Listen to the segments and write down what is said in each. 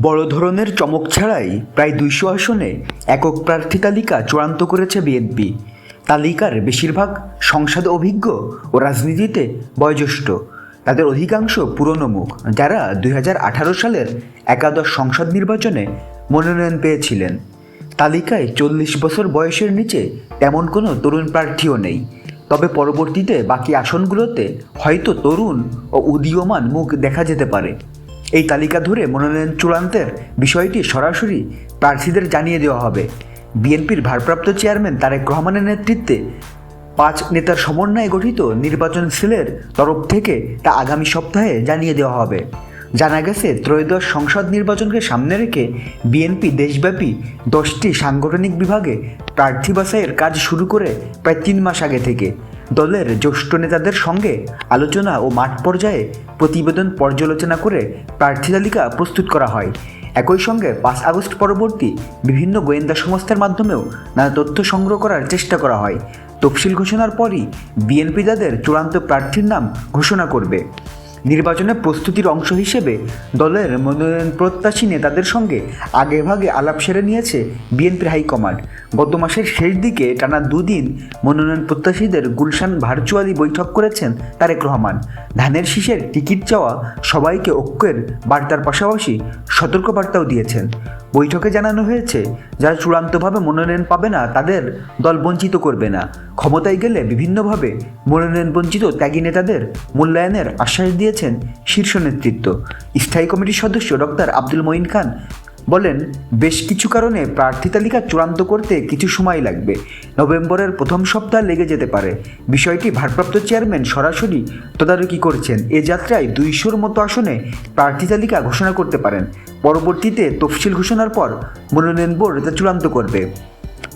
বড় ধরনের চমক ছাড়াই প্রায় দুইশো আসনে একক প্রার্থী তালিকা চূড়ান্ত করেছে বিএনপি তালিকার বেশিরভাগ সংসদ অভিজ্ঞ ও রাজনীতিতে বয়োজ্যেষ্ঠ। তাদের অধিকাংশ পুরনো মুখ, যারা দুই হাজার আঠারো সালের একাদশ সংসদ নির্বাচনে মনোনয়ন পেয়েছিলেন। তালিকায় চল্লিশ বছর বয়সের নিচে তেমন কোনো তরুণ প্রার্থীও নেই। তবে পরবর্তীতে বাকি আসনগুলোতে হয়তো তরুণ ও উদীয়মান মুখ দেখা যেতে পারে। এই তালিকা ধরে মনোনয়ন চূড়ান্তের বিষয়টি সরাসরি প্রার্থীদের জানিয়ে দেওয়া হবে। বিএনপির ভারপ্রাপ্ত চেয়ারম্যান তারেক রহমানের নেতৃত্বে পাঁচ নেতার সমন্বয়ে গঠিত নির্বাচন সেলের তরফ থেকে তা আগামী সপ্তাহে জানিয়ে দেওয়া হবে। জানা গেছে, ত্রয়োদশ সংসদ নির্বাচনকে সামনে রেখে বিএনপি দেশব্যাপী দশটি সাংগঠনিক বিভাগে প্রার্থী বাছাইয়ের কাজ শুরু করে প্রায় তিন মাস আগে থেকে। দলের জ্যেষ্ঠ নেতাদের সঙ্গে আলোচনা ও মাঠ পর্যায়ে প্রতিবেদন পর্যালোচনা করে প্রার্থী তালিকা প্রস্তুত করা হয়। একই সঙ্গে পাঁচ আগস্ট পরবর্তী বিভিন্ন গোয়েন্দা সংস্থার মাধ্যমেও নানা তথ্য সংগ্রহ করার চেষ্টা করা হয়। তফসিল ঘোষণার পরই বিএনপি তাদের চূড়ান্ত প্রার্থীর নাম ঘোষণা করবে। নির্বাচনের প্রস্তুতির অংশ হিসেবে দলের মনোনয়ন প্রত্যাশী নেতাদের সঙ্গে আগেভাগে আলাপ সেরে নিয়েছে বিএনপির হাইকমান্ড। গত মাসের শেষ দিকে টানা দুদিন মনোনয়ন প্রত্যাশীদের গুলশান ভার্চুয়ালি বৈঠক করেছেন তারেক রহমান। ধানের শীষের টিকিট চাওয়া সবাইকে ঐক্যের বার্তার পাশাপাশি সতর্কবার্তাও দিয়েছেন। বৈঠকে জানানো হয়েছে, যারা চূড়ান্তভাবে মনোনয়ন পাবে না, তাদের দল বঞ্চিত করবে না। ক্ষমতায় গেলে বিভিন্নভাবে মনোনয়ন বঞ্চিত ত্যাগী নেতাদের মূল্যায়নের আশ্বাস দিয়েছেন শীর্ষ নেতৃত্ব। স্থায়ী কমিটির সদস্য ডক্টর আব্দুল মঈন খান বলেন, বেশ কিছু কারণে প্রার্থী তালিকা চূড়ান্ত করতে কিছু সময় লাগবে। নভেম্বরের প্রথম সপ্তাহ লেগে যেতে পারে। বিষয়টি ভারপ্রাপ্ত চেয়ারম্যান সরাসরি তদারকি করছেন। এ যাত্রায় দুইশোর মতো আসনে প্রার্থী তালিকা ঘোষণা করতে পারেন। পরবর্তীতে তফসিল ঘোষণার পর মনোনয়ন বোর্ড তা চূড়ান্ত করবে।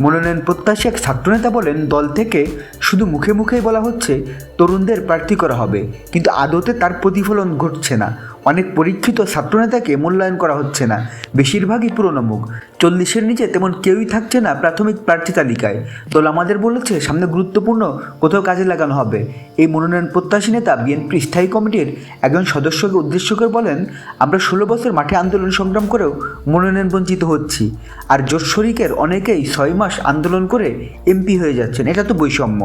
মনোনয়ন প্রত্যাশী এক ছাত্রনেতা বলেন, দল থেকে শুধু মুখে মুখেই বলা হচ্ছে, তরুণদের প্রার্থী করা হবে। কিন্তু আদতে তার প্রতিফলন ঘটছে না। অনেক পরীক্ষিত ছাত্রনেতাকে মূল্যায়ন করা হচ্ছে না। বেশিরভাগই পুরনো মুখ। চল্লিশের নিচে তেমন কেউই থাকছে না প্রাথমিক প্রার্থী তালিকায়। দল আমাদের বলেছে, সামনে গুরুত্বপূর্ণ কোথাও কাজে লাগানো হবে। এই মনোনয়ন প্রত্যাশী নেতা বিএনপি স্থায়ী কমিটির একজন সদস্যকে উদ্দেশ্য করে বলেন, আমরা ষোলো বছর মাঠে আন্দোলন সংগ্রাম করেও মনোনয়ন বঞ্চিত হচ্ছি। আর জোট শরিকের অনেকেই ছয় মাস আন্দোলন করে এমপি হয়ে যাচ্ছেন। এটা তো বৈষম্য।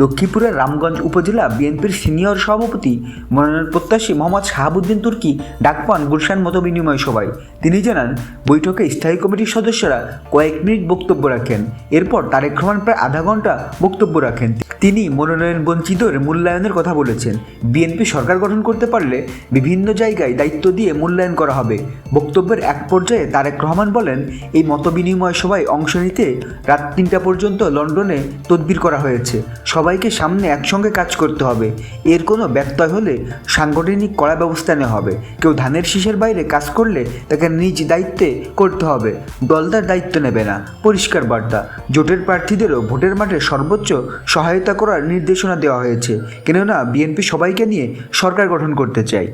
লক্ষ্মীপুরের রামগঞ্জ উপজেলা বিএনপির সিনিয়র সভাপতি মনোনয়ন প্রত্যাশী মোহাম্মদ শাহাবুদ্দিন তুর্কি ডাক পান গুলশান মত বিনিময় সভায়। তিনি জানান, বৈঠকে স্থায়ী কমিটির সদস্যরা কয়েক মিনিট বক্তব্য রাখেন। এরপর তারেক রহমান প্রায় আধা ঘণ্টা বক্তব্য রাখেন। তিনি মনোনয়ন বঞ্চিতর মূল্যায়নের কথা বলেছেন। বিএনপি সরকার গঠন করতে পারলে বিভিন্ন জায়গায় দায়িত্ব দিয়ে মূল্যায়ন করা হবে। বক্তব্যের এক পর্যায়ে তারেক রহমান বলেন, এই মতবিনিময় সভায় অংশ নিতে রাত তিনটা পর্যন্ত লন্ডনে তদবির করা হয়েছে। সবাইকে সামনে একসঙ্গে কাজ করতে হবে। এর কোনো ব্যত্যয় হলে সাংগঠনিক কড়া ব্যবস্থা নেওয়া হবে। কেউ ধানের শীষের বাইরে কাজ করলে তাকে নিজ দায়িত্বে করতে হবে। দল তার দায়িত্ব নেবে না। পরিষ্কার বার্তা। জোটের প্রার্থীদেরও ভোটের মাঠে সর্বোচ্চ সহায়তা করার নির্দেশনা দেওয়া হয়েছে। কেননা, বিএনপি সবাইকে নিয়ে সরকার গঠন করতে চায়।